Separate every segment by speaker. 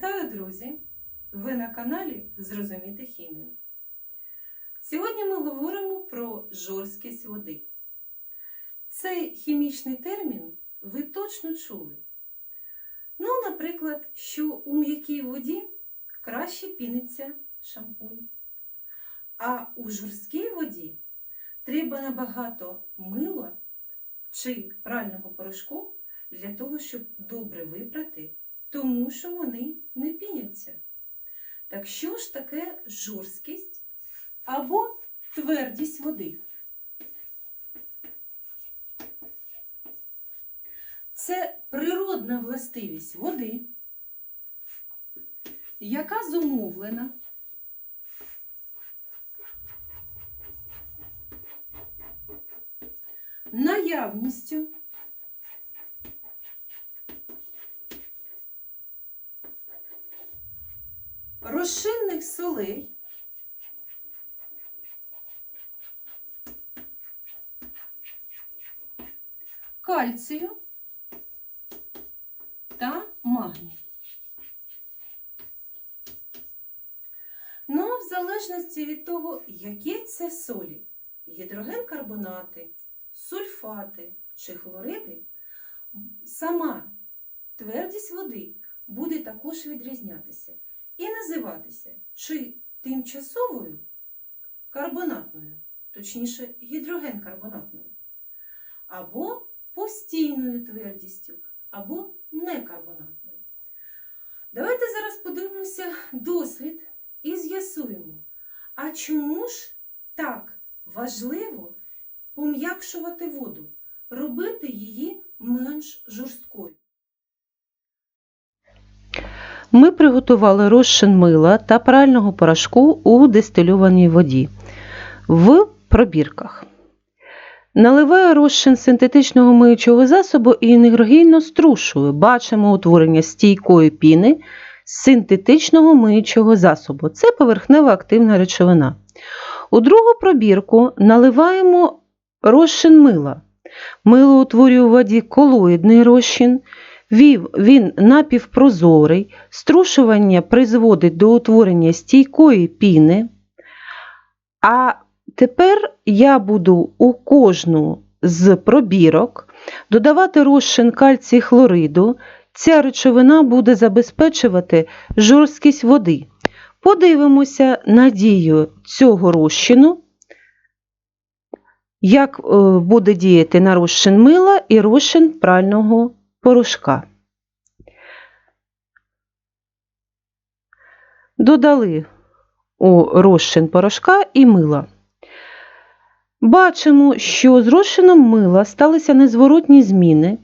Speaker 1: Вітаю, друзі! Ви на каналі Зрозуміти хімію. Сьогодні ми говоримо про жорсткість води. Цей хімічний термін ви точно чули. Ну, наприклад, що у м'якій воді краще піниться шампунь. А у жорсткій воді треба набагато мила чи прального порошку для того, щоб добре випрати тому що вони не піняться. Так що ж таке жорсткість або твердість води? Це природна властивість води, яка зумовлена наявністю розчинних солей. Кальцію. Та магнію. Ну, в залежності від того, які це солі, гідрогенкарбонати, сульфати чи хлориди, сама твердість води буде також відрізнятися і називатися чи тимчасовою карбонатною, точніше гідрогенкарбонатною, або постійною твердістю, або некарбонатною. Давайте зараз подивимося дослід і з'ясуємо, а чому ж так важливо пом'якшувати воду, робити її менш жорсткою.
Speaker 2: Ми приготували розчин мила та прального порошку у дистильованій воді в пробірках. Наливаю розчин синтетичного миючого засобу і негрогійно струшую. Бачимо утворення стійкої піни синтетичного миючого засобу. Це поверхнева активна речовина. У другу пробірку наливаємо розчин мила. Мило утворює у воді колоїдний розчин. Вів він напівпрозорий, струшування призводить до утворення стійкої піни. А тепер я буду у кожну з пробірок додавати розчин кальцій хлориду. Ця речовина буде забезпечувати жорсткість води. Подивимося на дію цього розчину, як е, буде діяти на розчин мила і розчин прального порошка. Додали у розчин порошка і мила. Бачимо, що з розчином мила сталися незворотні зміни.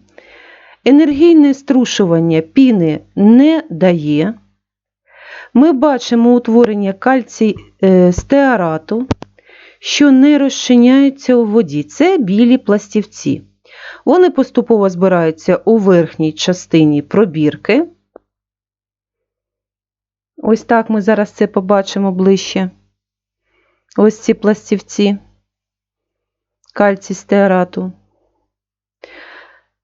Speaker 2: Енергійне струшування піни не дає. Ми бачимо утворення кальцій е, стеарату, що не розчиняються у воді. Це білі пластівці. Вони поступово збираються у верхній частині пробірки. Ось так ми зараз це побачимо ближче. Ось ці пластівці кальцій стеарату.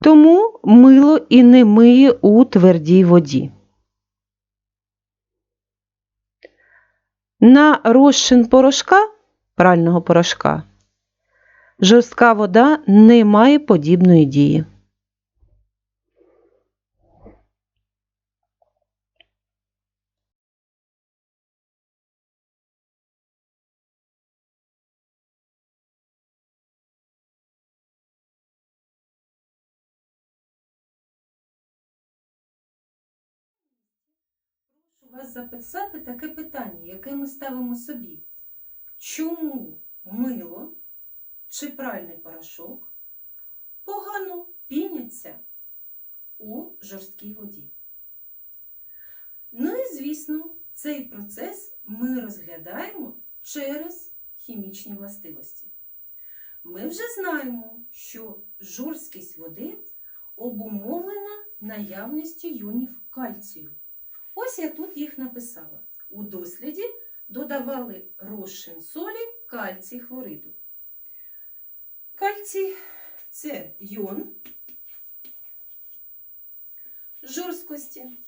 Speaker 2: Тому мило і не миє у твердій воді. На розчин порошка, прального порошка, жорстка вода не має подібної дії.
Speaker 1: Вас записати таке питання, яке ми ставимо собі. Чому мило чи пральний порошок погано піняться у жорсткій воді? Ну і звісно, цей процес ми розглядаємо через хімічні властивості. Ми вже знаємо, що жорсткість води обумовлена наявністю йонів кальцію. Ось я тут їх написала. У досліді додавали розчин солі кальцій хлориду. Кальцій це йон жорсткості.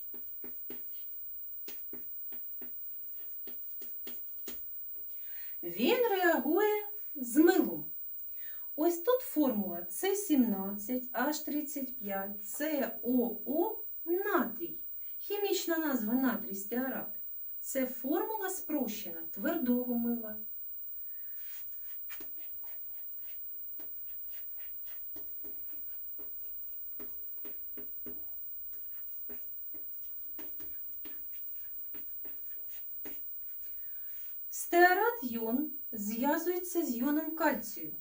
Speaker 1: Він реагує з милом. Ось тут формула С17H35, СОО натрій. Хімічна назва натрій стеарат. Це формула спрощена твердого мила. Стеарат йон зв'язується з йоном кальцію.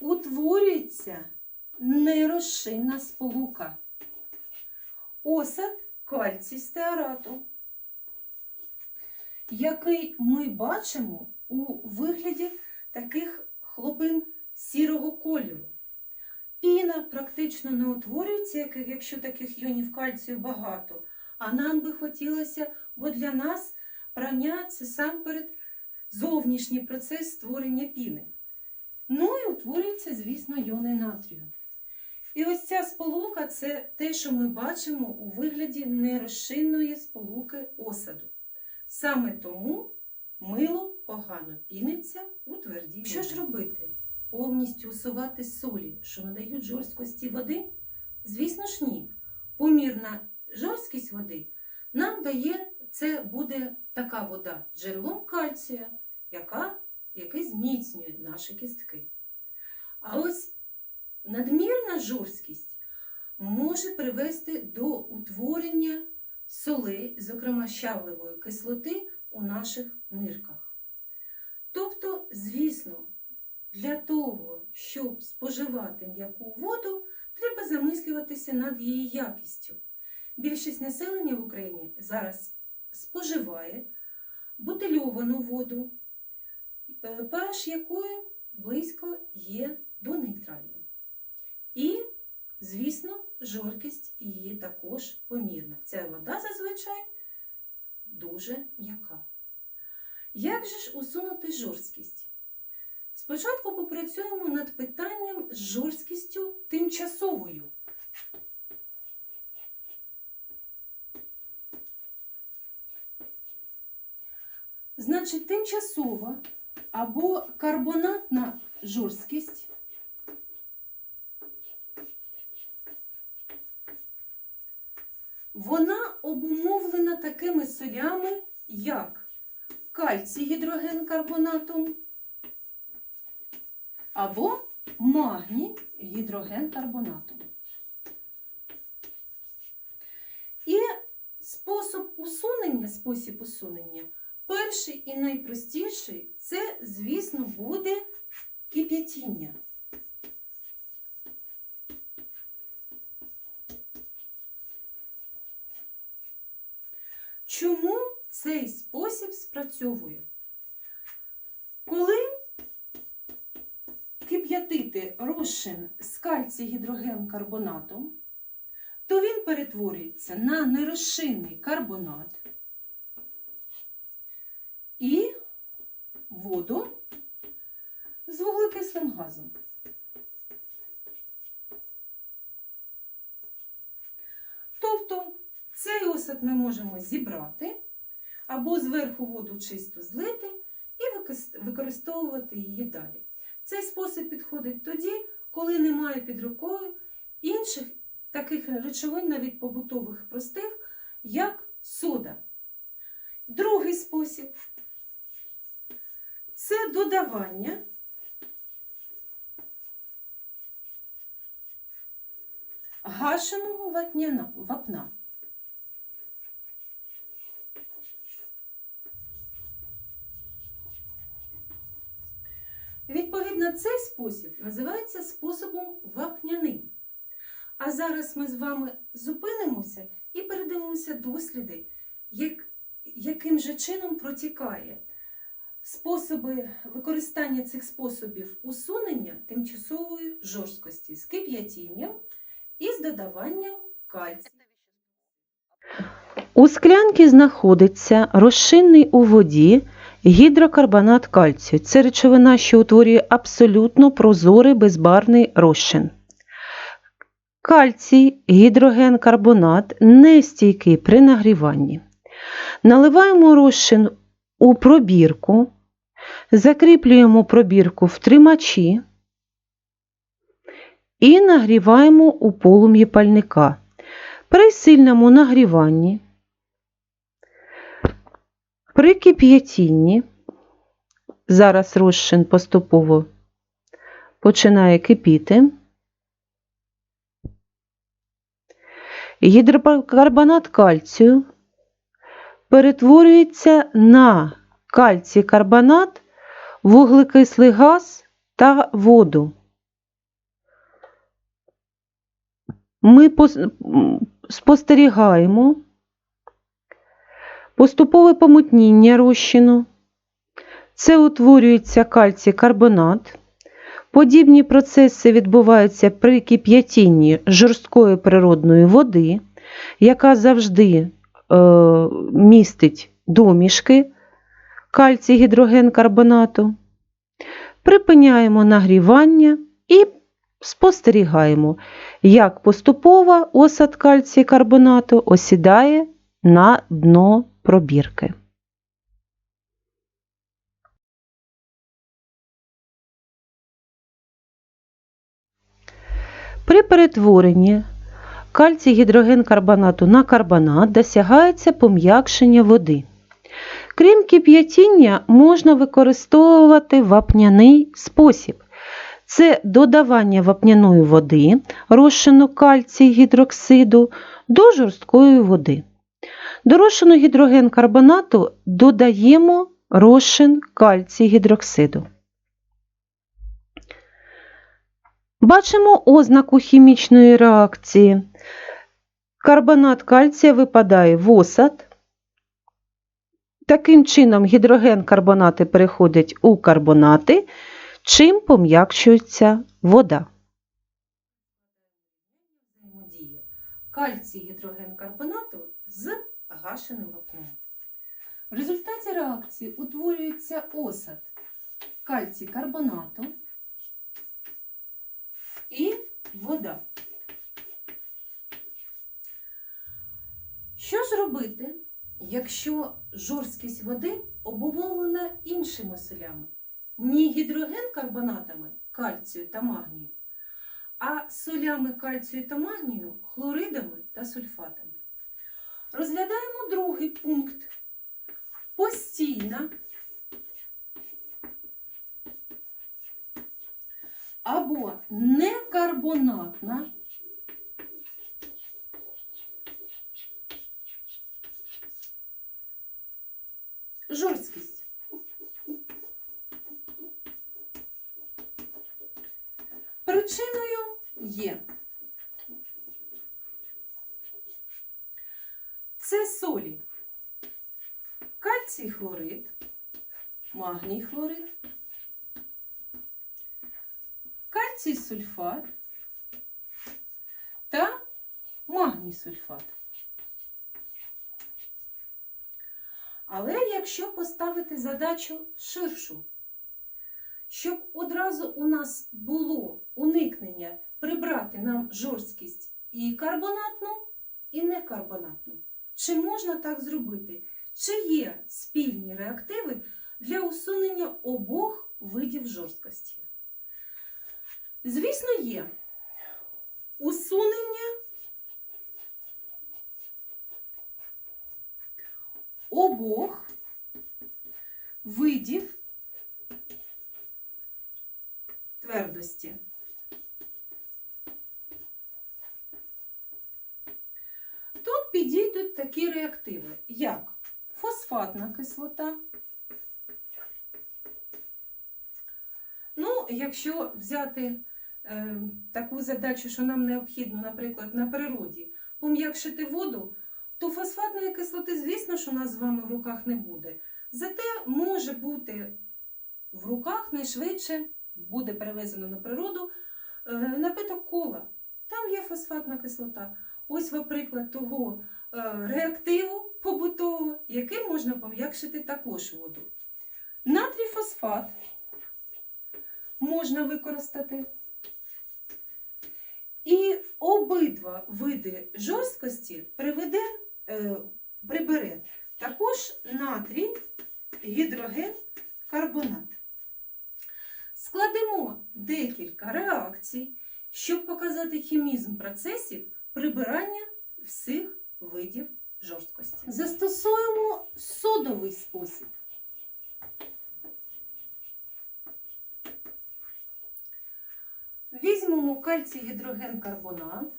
Speaker 1: Утворюється нейрошинна сполука. Осад кальцій стеарату, який ми бачимо у вигляді таких хлопин сірого кольору. Піна практично не утворюється, якщо таких йонів кальцію багато. А нам би хотілося, бо для нас прання це сам перед зовнішній процес створення піни. Ну і утворюється, звісно, йони натрію. І ось ця сполука це те, що ми бачимо у вигляді нерозчинної сполуки осаду. Саме тому мило погано піниться у твердій Що ж робити? Повністю усувати солі, що надають жорсткості води? Звісно ж ні. Помірна жорсткість води нам дає, це буде така вода джерелом кальція, яка, який зміцнює наші кістки. А ось надмірна жорсткість може привести до утворення соли, зокрема щавливої кислоти, у наших нирках. Тобто, звісно, для того, щоб споживати м'яку воду, треба замислюватися над її якістю. Більшість населення в Україні зараз споживає бутильовану воду, е, pH якої близько є до нейтрального. І, звісно, жорсткість її також помірна. Ця вода зазвичай дуже м'яка. Як же ж усунути жорсткість? Спочатку попрацюємо над питанням з жорсткістю тимчасовою. Значить, тимчасова або карбонатна жорсткість вона обумовлена такими солями, як кальцій гідроген карбонатом або магній гідроген карбонатом. І спосіб усунення, спосіб усунення Перший і найпростіший це, звісно, буде кип'ятіння. Чому цей спосіб спрацьовує? Коли кип'ятити розчин з кальцій-гідроген карбонатом, то він перетворюється на нерозчинний карбонат і воду з вуглекислим газом. Тобто цей осад ми можемо зібрати або зверху воду чисто злити і використовувати її далі. Цей спосіб підходить тоді, коли немає під рукою інших таких речовин, навіть побутових простих, як сода. Другий спосіб це додавання гашеного вапна. Відповідно, цей спосіб називається способом вапняним. А зараз ми з вами зупинимося і передивимося досліди, як, яким же чином протікає способи використання цих способів усунення тимчасової жорсткості з кип'ятінням і з додаванням кальцію.
Speaker 2: У склянці знаходиться розчинний у воді гідрокарбонат кальцію. Це речовина, що утворює абсолютно прозорий безбарний розчин. Кальцій, гідрогенкарбонат не стійкий при нагріванні. Наливаємо розчин у пробірку, закріплюємо пробірку в тримачі і нагріваємо у полум'ї пальника. При сильному нагріванні, при кип'ятінні, зараз розчин поступово починає кипіти. Гідрокарбонат кальцію перетворюється на кальцій карбонат, вуглекислий газ та воду. Ми спостерігаємо поступове помутніння розчину. Це утворюється кальцій карбонат. Подібні процеси відбуваються при кип'ятінні жорсткої природної води, яка завжди е, містить домішки кальцій гідроген карбонату. Припиняємо нагрівання і спостерігаємо, як поступово осад кальцій карбонату осідає на дно пробірки. При перетворенні кальцій гідроген карбонату на карбонат досягається пом'якшення води. Крім кип'ятіння, можна використовувати вапняний спосіб. Це додавання вапняної води, розчину кальцій гідроксиду до жорсткої води. До гідроген карбонату додаємо розчин кальцій гідроксиду. Бачимо ознаку хімічної реакції. Карбонат кальція випадає в осад. Таким чином, гідроген карбонати переходять у карбонати, чим пом'якшується вода.
Speaker 1: взаємодіє кальцій гідроген карбонату з гашеним вапном. В результаті реакції утворюється осад кальцій карбонату і вода. Що ж робити, якщо жорсткість води обумовлена іншими солями? Не гідроген карбонатами кальцію та магнію, а солями кальцію та магнію, хлоридами та сульфатами. Розглядаємо другий пункт. Постійна або некарбонатна жорсткість. Причиною є це солі. Кальцій хлорид, магній хлорид, кальцій сульфат та магній сульфат. Але якщо поставити задачу ширшу, щоб одразу у нас було уникнення прибрати нам жорсткість і карбонатну, і некарбонатну. Чи можна так зробити? Чи є спільні реактиви для усунення обох видів жорсткості? Звісно, є. Усунення обох видів твердості. Тут підійдуть такі реактиви, як фосфатна кислота. Ну, якщо взяти таку задачу, що нам необхідно, наприклад, на природі пом'якшити воду, то фосфатної кислоти, звісно, що у нас з вами в руках не буде. Зате може бути в руках найшвидше буде перевезено на природу е, напиток кола. Там є фосфатна кислота. Ось, наприклад, того е, реактиву побутового, яким можна пом'якшити також воду. Натрій фосфат можна використати. І обидва види жорсткості приведе, е, прибере також натрій, гідроген, карбонат. Складемо декілька реакцій, щоб показати хімізм процесів прибирання всіх видів жорсткості. Застосуємо содовий спосіб. Візьмемо кальцій гідроген карбонат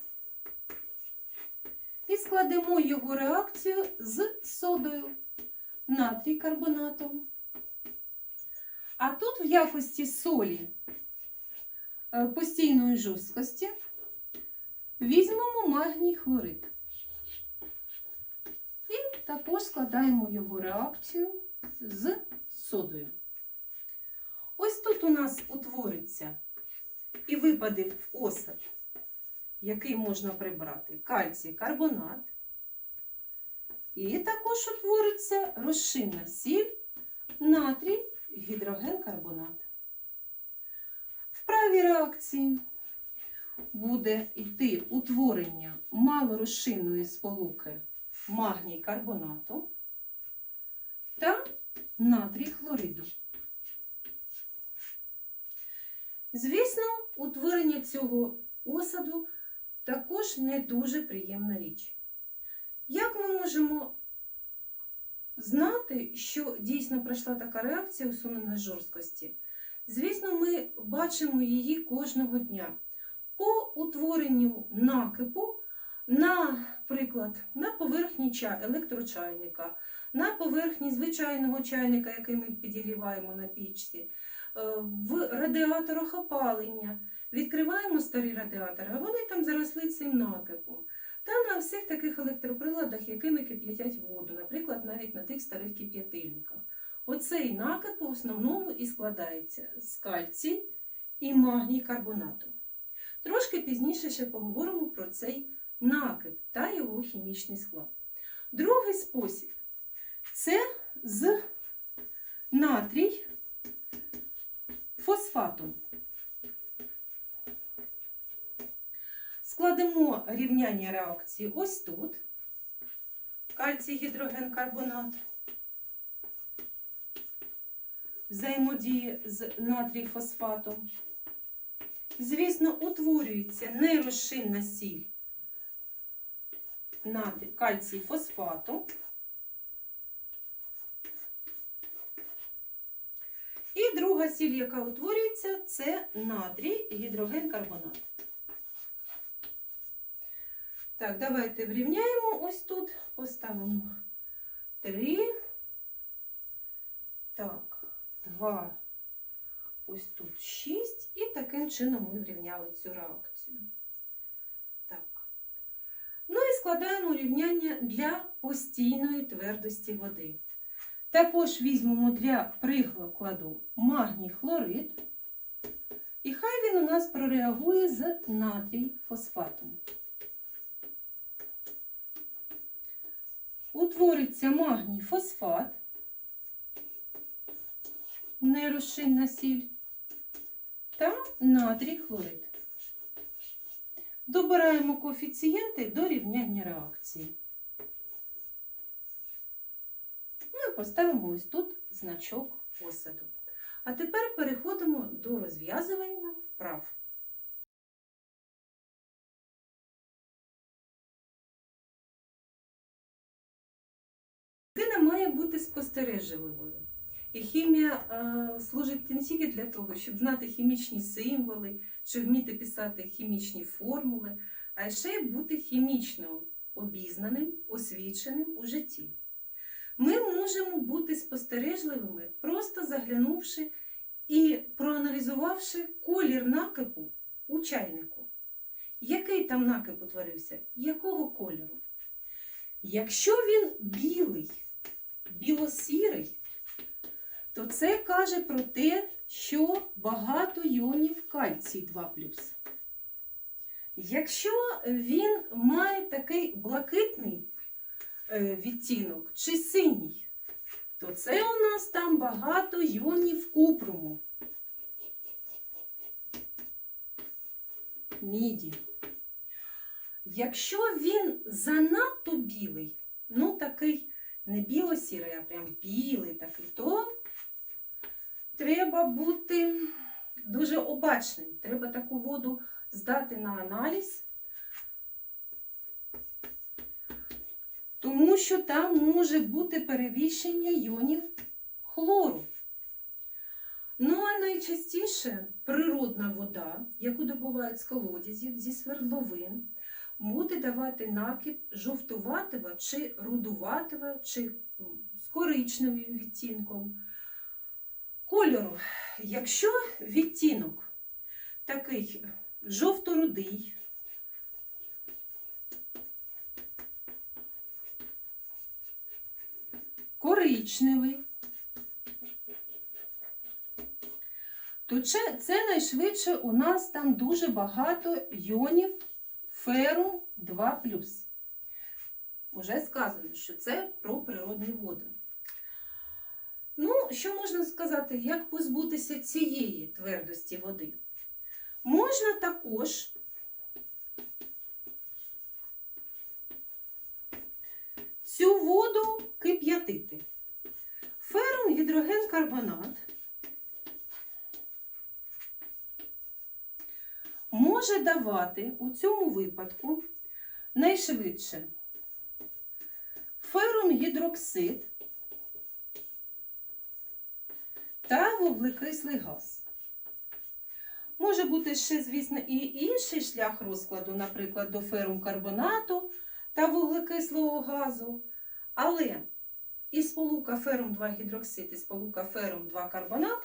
Speaker 1: і складемо його реакцію з содою натрій карбонатом. А тут в якості солі е, постійної жорсткості візьмемо магній хлорид. І також складаємо його реакцію з содою. Ось тут у нас утвориться і випаде в осад, який можна прибрати кальцій карбонат. І також утвориться розчинна сіль, натрій, гідроген карбонат. В правій реакції буде йти утворення малорозчинної сполуки магній карбонату та натрій хлориду. Звісно, утворення цього осаду також не дуже приємна річ. Як ми можемо знати, що дійсно пройшла така реакція усунення жорсткості? Звісно, ми бачимо її кожного дня по утворенню накипу, наприклад, на поверхні ча- електрочайника, на поверхні звичайного чайника, який ми підігріваємо на пічці, в радіаторах опалення. Відкриваємо старі радіатори, а вони там заросли цим накипом. Та на всіх таких електроприладах, якими кип'ятять воду, наприклад, навіть на тих старих кип'ятильниках. Оцей накип в основному і складається з кальцій і магній карбонату. Трошки пізніше ще поговоримо про цей накип та його хімічний склад. Другий спосіб це з натрій фосфатом. Складемо рівняння реакції ось тут. Кальцій гідроген карбонат. Взаємодіє з натрій фосфатом. Звісно, утворюється нейрошинна сіль кальцій фосфату. І друга сіль, яка утворюється, це натрій гідроген карбонат. Так, давайте врівняємо ось тут, поставимо 3. Так, 2. Ось тут 6. І таким чином ми врівняли цю реакцію. Так. Ну і складаємо рівняння для постійної твердості води. Також візьмемо для прикладу магній хлорид. І хай він у нас прореагує з натрій фосфатом. Утвориться магній фосфат, нейрошинна сіль та натрій хлорид. Добираємо коефіцієнти до рівняння реакції. Ну і поставимо ось тут значок осаду. А тепер переходимо до розв'язування вправ. Людина має бути спостережливою. І хімія е, служить не тільки для того, щоб знати хімічні символи, чи вміти писати хімічні формули, а ще й бути хімічно обізнаним, освіченим у житті. Ми можемо бути спостережливими, просто заглянувши і проаналізувавши колір накипу у чайнику. Який там накип утворився? Якого кольору? Якщо він білий, білосірий, то це каже про те, що багато іонів кальцій 2 Якщо він має такий блакитний відтінок чи синій, то це у нас там багато іонів купруму. Міді. Якщо він занадто білий, ну такий не біло-сірий, а прям білий такий, то треба бути дуже обачним. Треба таку воду здати на аналіз, тому що там може бути перевіщення йонів хлору. Ну, а найчастіше природна вода, яку добувають з колодязів, зі свердловин, буде давати накіп жовтуватого чи рудуватого, чи з коричневим відтінком кольору. Якщо відтінок такий жовто-рудий, коричневий, то це, найшвидше у нас там дуже багато йонів ферум 2 Уже сказано, що це про природні води. Ну, що можна сказати, як позбутися цієї твердості води? Можна також цю воду кип'ятити. Ферум гідрогенкарбонат може давати у цьому випадку найшвидше ферум гідроксид та вуглекислий газ. Може бути ще, звісно, і інший шлях розкладу, наприклад, до ферум-карбонату та вуглекислого газу. Але і сполука ферум 2 гідроксид, і сполука ферум 2 карбонат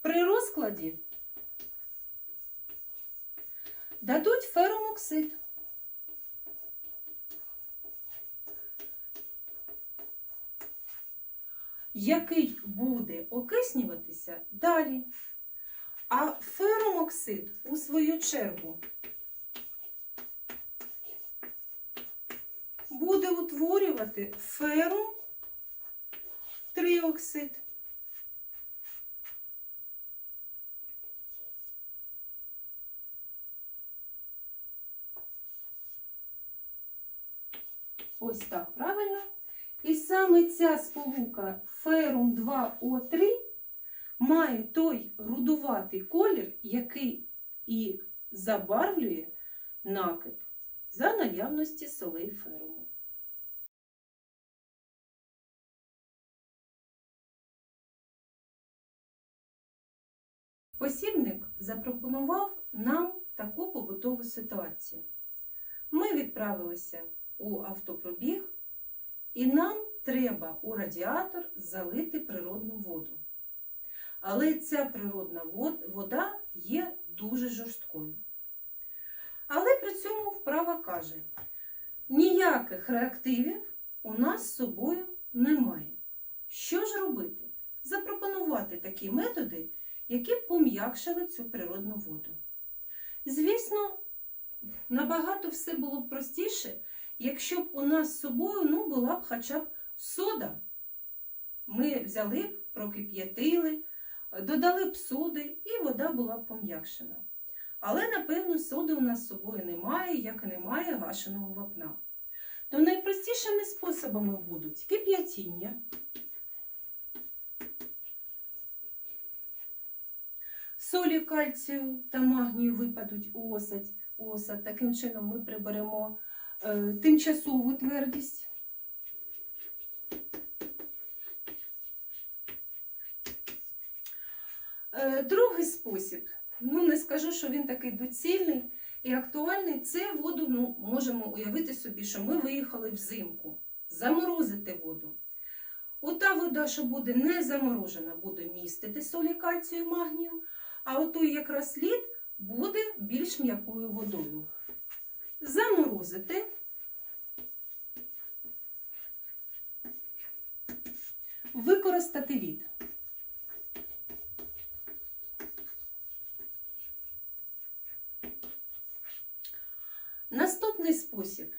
Speaker 1: при розкладі дадуть ферумоксид. який буде окиснюватися далі. А ферумоксид, у свою чергу, буде утворювати ферум триоксид. Ось так, правильно? І саме ця сполука ферум 2О3 має той рудуватий колір, який і забарвлює накип за наявності солей феруму. Посібник запропонував нам таку побутову ситуацію. Ми відправилися у автопробіг, і нам треба у радіатор залити природну воду. Але ця природна вода є дуже жорсткою. Але при цьому вправа каже: ніяких реактивів у нас з собою немає. Що ж робити? Запропонувати такі методи, які пом'якшили цю природну воду. Звісно, набагато все було б простіше, якщо б у нас з собою ну, була б хоча б сода. Ми взяли б, прокип'ятили, додали б соди, і вода була б пом'якшена. Але, напевно, соди у нас з собою немає, як і немає гашеного вапна. То найпростішими способами будуть кип'ятіння. Солі кальцію та магнію випадуть у осадь. у осад. Таким чином ми приберемо е, тимчасову твердість. Е, Другий спосіб, ну не скажу, що він такий доцільний і актуальний, це воду ну, можемо уявити собі, що ми виїхали взимку, заморозити воду. Ота вода, що буде не заморожена, буде містити солі кальцію магнію, а отой якраз лід буде більш м'якою водою. Заморозити. Використати лід. Наступний спосіб.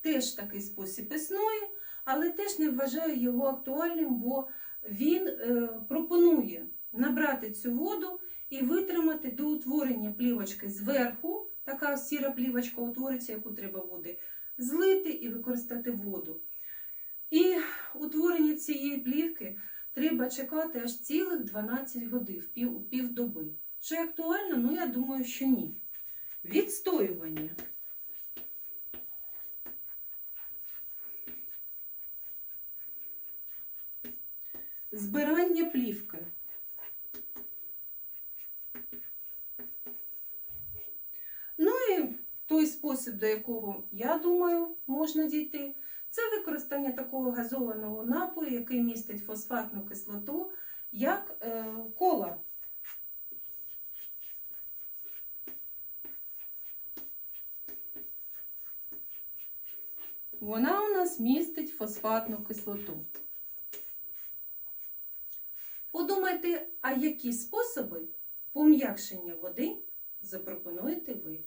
Speaker 1: Теж такий спосіб існує, але теж не вважаю його актуальним, бо він е, пропонує набрати цю воду і витримати до утворення плівочки зверху. Така сіра плівочка утвориться, яку треба буде злити і використати воду. І утворення цієї плівки треба чекати аж цілих 12 годин, пів, півдоби. Чи актуально? Ну, я думаю, що ні. Відстоювання. Збирання плівки. Ну і той спосіб, до якого, я думаю, можна дійти, це використання такого газованого напою, який містить фосфатну кислоту, як е, кола. Вона у нас містить фосфатну кислоту. Подумайте, а які способи пом'якшення води запропонуєте ви?